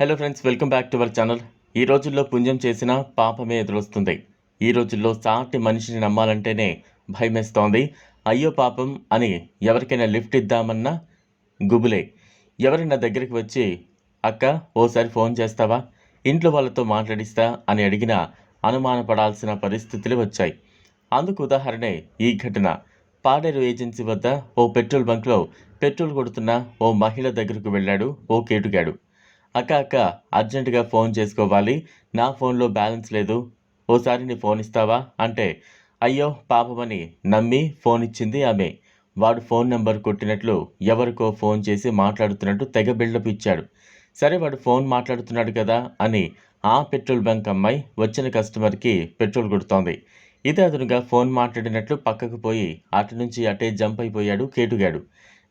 Hello friends welcome back to our channel ఈ రోజుల్లో పుణ్యం చేసిన పాపమే ఎదురొస్తుంది. ఈ రోజుల్లో సాటి మనిషిని నమ్మాలంటేనే భయమేస్తోంది. అయ్యో పాపం అని ఎవరికైనా లిఫ్ట్ ఇద్దామన్నా గుబులే. ఎవరైనా దగ్గరికి వచ్చి అక్క ఓసారి ఫోన్ చేస్తావా? ఇంట్లో వాళ్ళతో మాట్లాడిస్తా అని అడిగినా అనుమానపడాల్సిన పరిస్థితులు వచ్చాయి. అందుకు ఉదాహరణే ఈ ఘటన. పాడేరు ఏజెన్సీ వద్ద ఓ పెట్రోల్ బంక్లో పెట్రోల్ కొడుతున్న ఓ మహిళ దగ్గరకు వెళ్ళాడు ఓ కేటుగాడు. అక్క అక్క అర్జెంటుగా ఫోన్ చేసుకోవాలి. నా ఫోన్లో బ్యాలెన్స్ లేదు. ఓసారి నీ ఫోన్ ఇస్తావా? అంటే అయ్యో పాపమని నమ్మి ఫోన్ ఇచ్చింది ఆమె. వాడు ఫోన్ నెంబర్ కొట్టినట్లు ఎవరికో ఫోన్ చేసి మాట్లాడుతున్నట్టు తెగ బిల్డప్ ఇచ్చాడు. సరే వాడు ఫోన్ మాట్లాడుతున్నాడు కదా అని ఆ పెట్రోల్ బంక్ అమ్మాయి వచ్చిన కస్టమర్కి పెట్రోల్ కొడుతోంది. ఇదే అతనుగా ఫోన్ మాట్లాడినట్లు పక్కకు పోయి అటు నుంచి అటే జంప్ అయిపోయాడు కేటుగాడు.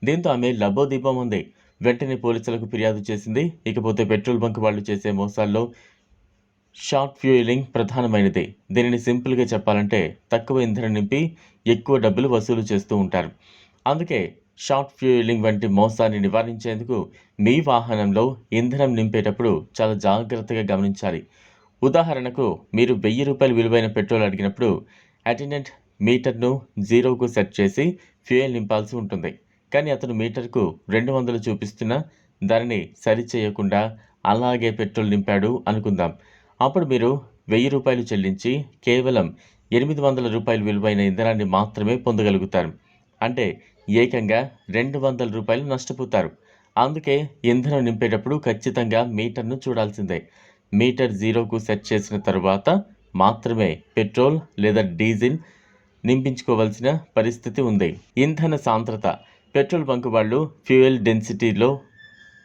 దీంతో ఆమె లబోదీపం ఉంది. వెంటనే పోలీసులకు ఫిర్యాదు చేసింది. ఇకపోతే పెట్రోల్ బంక్ వాళ్ళు చేసే మోసాల్లో షార్ట్ ఫ్యూయలింగ్ ప్రధానమైనది. దీనిని సింపుల్గా చెప్పాలంటే తక్కువ ఇంధనం నింపి ఎక్కువ డబ్బులు వసూలు చేస్తూ ఉంటారు. అందుకే షార్ట్ ఫ్యూయలింగ్ వంటి మోసాన్ని నివారించేందుకు మీ వాహనంలో ఇంధనం నింపేటప్పుడు చాలా జాగ్రత్తగా గమనించాలి. ఉదాహరణకు మీరు వెయ్యి రూపాయలు విలువైన పెట్రోల్ అడిగినప్పుడు అటెండెంట్ మీటర్ను జీరోకు సెట్ చేసి ఫ్యూయల్ నింపాల్సి ఉంటుంది. కానీ అతను మీటర్కు రెండు వందలు చూపిస్తున్న దానిని సరిచేయకుండా అలాగే పెట్రోల్ నింపాడు అనుకుందాం. అప్పుడు మీరు వెయ్యి రూపాయలు చెల్లించి కేవలం ఎనిమిది వందల రూపాయల విలువైన ఇంధనాన్ని మాత్రమే పొందగలుగుతారు. అంటే ఏకంగా రెండు వందల రూపాయలు నష్టపోతారు. అందుకే ఇంధనం నింపేటప్పుడు ఖచ్చితంగా మీటర్ను చూడాల్సిందే. మీటర్ జీరోకు సెట్ చేసిన తరువాత మాత్రమే పెట్రోల్ లేదా డీజిల్ నింపించుకోవాల్సిన పరిస్థితి ఉంది. ఇంధన సాంద్రత పెట్రోల్ బంక్ వాళ్ళు ఫ్యూయల్ డెన్సిటీలో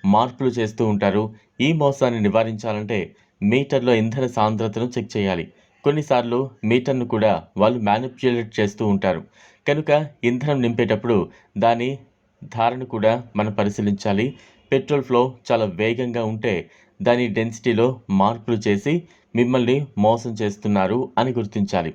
మార్పులు చేస్తూ ఉంటారు. ఈ మోసాన్ని నివారించాలంటే మీటర్లో ఇంధన సాంద్రతను చెక్ చేయాలి. కొన్నిసార్లు మీటర్ను కూడా వాళ్ళు మ్యానిపులేట్ చేస్తూ ఉంటారు. కనుక ఇంధనం నింపేటప్పుడు దాని ధారను కూడా మనం పరిశీలించాలి. పెట్రోల్ ఫ్లో చాలా వేగంగా ఉంటే దాని డెన్సిటీలో మార్పులు చేసి మిమ్మల్ని మోసం చేస్తున్నారు అని గుర్తించాలి.